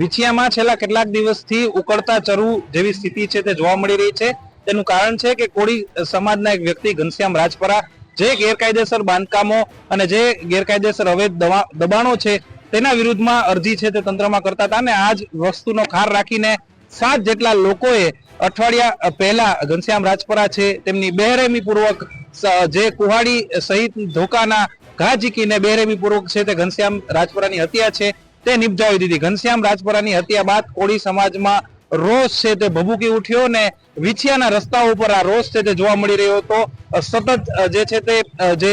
વિછિયામાં છેલ્લા કેટલાક દિવસથી ઉકળતા ચરુ જેવી સ્થિતિ છે તે જોવા મળી રહી છે. તેનું કારણ છે કે કોળી સમાજના એક વ્યક્તિ ઘનશ્યામ રાજપરા, જે ગેરકાયદેસર બાંધકામો અને જે ગેરકાયદેસર અવૈધ દબાણો છે તેના વિરુદ્ધમાં અરજી છે તે તંત્રમાં કરતા હતા અને આ જ વસ્તુનો ખાર રાખીને સાત જેટલા લોકોએ અઠવાડિયા પહેલા ઘનશ્યામ રાજપરા છે તેમની બેરહેમી પૂર્વક જે કુહાડી સહિત ધોકાના ઘા ઝીકીને બેરહેમી પૂર્વક છે તે ઘનશ્યામ રાજપરાની હત્યા છે. તે નિપજાવી દીધી. ઘનશ્યામ રાજપરાની હત્યા બાદ કોળી સમાજમાં રોષ છે તે ભભૂકી ઉઠ્યો ને વિછિયાના રસ્તા ઉપર આ રોષ છે તે જોવા મળી રહ્યો હતો. સતત જે છે તે જે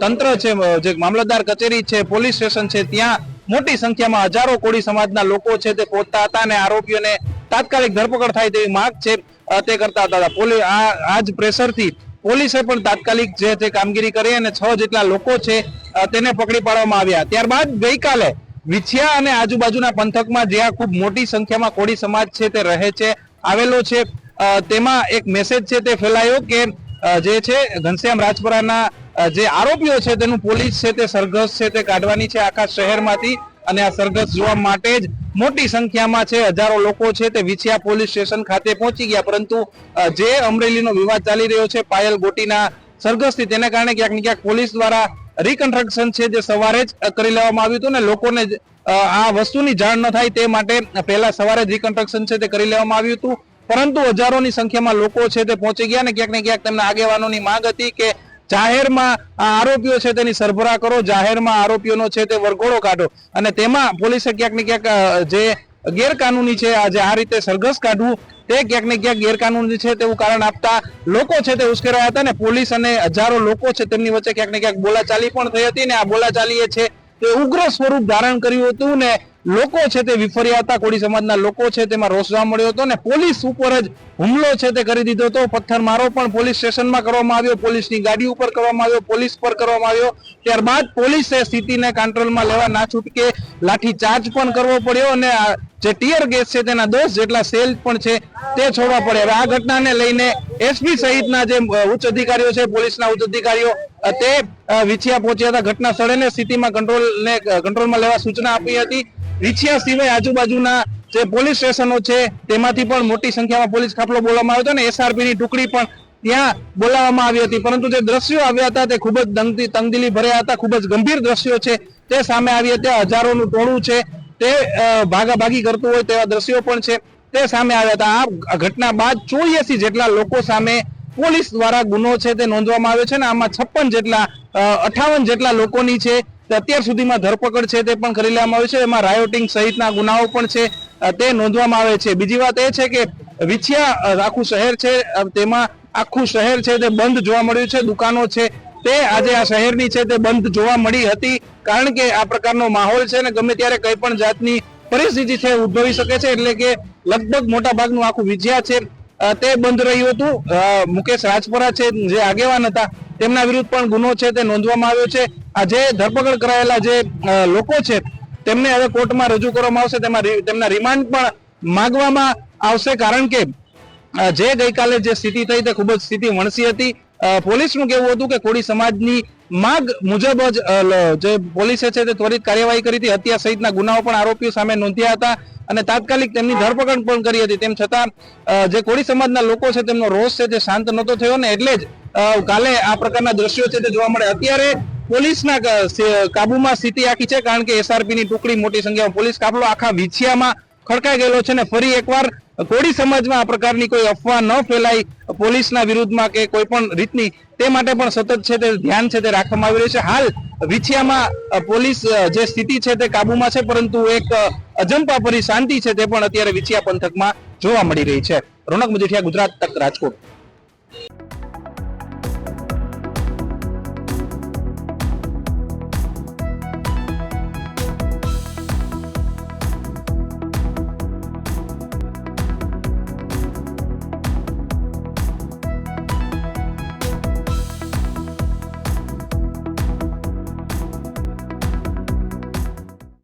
તંત્ર છે જે મામલતદાર કચેરી છે, પોલીસ સ્ટેશન છે, ત્યાં મોટી સંખ્યામાં હજારો કોળી સમાજના લોકો છે તે પહોંચતા હતા અને આરોપીઓને તાત્કાલિક ધરપકડ થાય તેવી માંગ છે તે કરતા હતા. પોલીસ આ, આજ પ્રેશરથી પોલીસે પણ તાત્કાલિક જે તે કામગીરી કરી અને છ જેટલા લોકો છે તેને પકડી પાડવામાં આવ્યા. ત્યારબાદ ગઈકાલે વિછિયા અને આજુબાજુના પંથકમાં જ્યાં ખૂબ મોટી સંખ્યામાં કોળી સમાજ છે તે રહે છે, આવેલો છે. તેમાં એક મેસેજ છે તે ફેલાયો કે જે છે, ઘનશ્યામ રાજપરાના જે આરોપીઓ છે તેનું પોલીસ છે તે સરઘસ છે તે કાઢવાની છે આખા શહેરમાંથી અને આ સરઘસ જોવા માટે જ મોટી સંખ્યામાં છે, હજારો લોકો છે તે વિછિયા પોલીસ સ્ટેશન ખાતે પહોંચી ગયા. પરંતુ જે અમરેલીનો વિવાદ ચાલી રહ્યો છે, પાયલ ગોટીના સરઘસથી, તેને કારણે ક્યાંક ને ક્યાંક પોલીસ દ્વારા રિકન્સ્ટ્રક્શન છે જે સવારે જ કરી લેવામાં આવ્યું હતું ને લોકોને આ વસ્તુની જાણ ન થાય તે માટે પહેલા સવારે જ રિકન્સ્ટ્રક્શન છે તે કરી લેવામાં આવ્યું હતું. પરંતુ હજારોની સંખ્યામાં લોકો છે તે પહોંચી ગયા ને ક્યાંક ને ક્યાંક તેમના આગેવાનોની માંગ હતી કે જાહેરમાં આ આરોપીઓ છે તેની સરભરા કરો, જાહેરમાં આરોપીઓનો છે તે વરઘોડો કાઢો. અને તેમાં પોલીસે ક્યાંક ને ક્યાંક જે ગેરકાનૂની છે આ જે આ રીતે સરઘસ કાઢવું તે ક્યાંક ને ક્યાંક ગેરકાનૂની છે તેવું કારણ આપતા લોકો છે તે ઉશ્કેરાયા હતા ને પોલીસ અને હજારો લોકો છે તેમની વચ્ચે ક્યાંક ને ક્યાંક બોલાચાલી પણ થઈ હતી ને આ બોલાચાલી એ છે તે ઉગ્ર સ્વરૂપ ધારણ કર્યું હતું ને લોકો છે તે વિફર્યા હતા. કોળી સમાજના લોકો છે તેમાં રોષ જોવા મળ્યો હતો ને પોલીસ ઉપર જ હુમલો છે તે કરી દીધો હતો. પથ્થરમારો પણ પોલીસ સ્ટેશનમાં કરવામાં આવ્યો. પોલીસની ગાડી ઉપર કરવામાં આવ્યો. પોલીસ પર કરવામાં આવ્યો. ત્યારબાદ પોલીસે સ્થિતિને કંટ્રોલમાં લેવા ના છૂટકે લાઠી ચાર્જ પણ કરવો પડ્યો અને જે ટીયર ગેસ છે તેના દસ જેટલા સેલ પણ છે તે છોડવા પડે. હવે આ ઘટનાને લઈને એસપી સહિતના જે ઉચ્ચ અધિકારીઓ છે, પોલીસના ઉચ્ચ અધિકારીઓ તે વિછિયા પહોંચ્યા હતા. ઘટના સ્થળે ને સ્થિતિમાં કંટ્રોલ ને કંટ્રોલમાં લેવા સૂચના આપી હતી. વિછિયા સિવાય આજુબાજુના જે પોલીસ સ્ટેશનો છે, તેમાંથી પણ મોટી સંખ્યામાં પોલીસ કાફલો બોલાવવામાં આવ્યો હતો ને એસઆરપી ની ટુકડી પણ ત્યાં બોલાવવામાં આવી હતી. પરંતુ જે દ્રશ્યો આવ્યા હતા તે ખૂબ જ તંગદિલી ભર્યા હતા. ખૂબ જ ગંભીર દ્રશ્યો છે. તે સામે આવી હતી. હજારોનું ટોળું છે. તે ભાગાભાગી કરતું હોય તેવા દ્રશ્યો પણ છે. તે સામે આવ્યા હતા. આ ઘટના બાદ ચોર્યાસી જેટલા લોકો સામે પોલીસ દ્વારા ગુનો છે તે નોંધવામાં આવ્યો છે ને આમાં છપ્પન જેટલા અઠાવન જેટલા લોકોની છે અત્યાર સુધીમાં ધરપકડ છે તે પણ કરી લેવામાં આવી છે. એમાં રાયોટિંગ સહિતના ગુનાઓ પણ છે તે નોંધવામાં આવે છે. બીજી વાત એ છે કે વિછિયા આખું શહેર છે તેમાં આખું શહેર છે તે બંધ જોવા મળ્યું છે. દુકાનો છે તે આજે આ શહેરની છે તે બંધ જોવા મળી હતી. કારણ કે આ પ્રકારનો માહોલ છે ને ગમે ત્યારે કઈ પણ જાતની પરિસ્થિતિ છે, ઉદ્ભવી શકે છે, એટલે કે લગભગ મોટા ભાગનું આખું વિજયા છે તે બંધ રહ્યું હતું. મુકેશ રાજપરા છે, જે આગેવાન હતા, તેમના વિરુદ્ધ પણ ગુનો છે તે નોંધવામાં આવ્યો છે. આ જે ધરપકડ કરાયેલા જે લોકો છે, તેમને હવે કોર્ટમાં રજૂ કરવામાં આવશે, તેમાં તેમના રિમાન્ડ પણ માંગવામાં આવશે. કારણ કે જે ગઈકાલે જે સ્થિતિ થઈ તે ખૂબ જ સ્થિતિ વણસી હતી. પોલીસનું કહેવું હતું કે કોળી સમાજની માગ મુજબ જ જે પોલીસે છે તે ત્વરિત કાર્યવાહી કરી હતી. હત્યા સહિતના ગુનાઓ પણ આરોપીઓ સામે નોંધ્યા હતા અને તાત્કાલિક તેમની ધરપકડ પણ કરી હતી. તેમ છતાં જે કોળી સમાજના લોકો છે તેમનો રોષ છે તે શાંત નહોતો થયો ને એટલે જ કાલે આ પ્રકારના દ્રશ્યો છે તે જોવા મળે. અત્યારે પોલીસના કાબુમાં સ્થિતિ આખી છે કારણ કે એસઆરપી ની ટુકડી મોટી સંખ્યામાં પોલીસ કાફલો આખા વિછિયામાં ખડકાઈ ગયેલો છે ને ફરી એકવાર કોળી સમાજમાં આ પ્રકારની કોઈ અફવા ન ફેલાય પોલીસના વિરુદ્ધમાં કે કોઈ પણ રીતની તે માટે પણ સતત છે તે ધ્યાન છે તે રાખવામાં આવી રહ્યું છે. હાલ વિછિયામાં પોલીસ જે સ્થિતિ છે તે કાબુમાં છે પરંતુ એક અ, અજંપા ભરી શાંતિ છે તે પણ અત્યારે વિછિયા પંથકમાં જોવા મળી રહી છે. રોનક મજીઠિયા ગુજરાત તક રાજકોટ.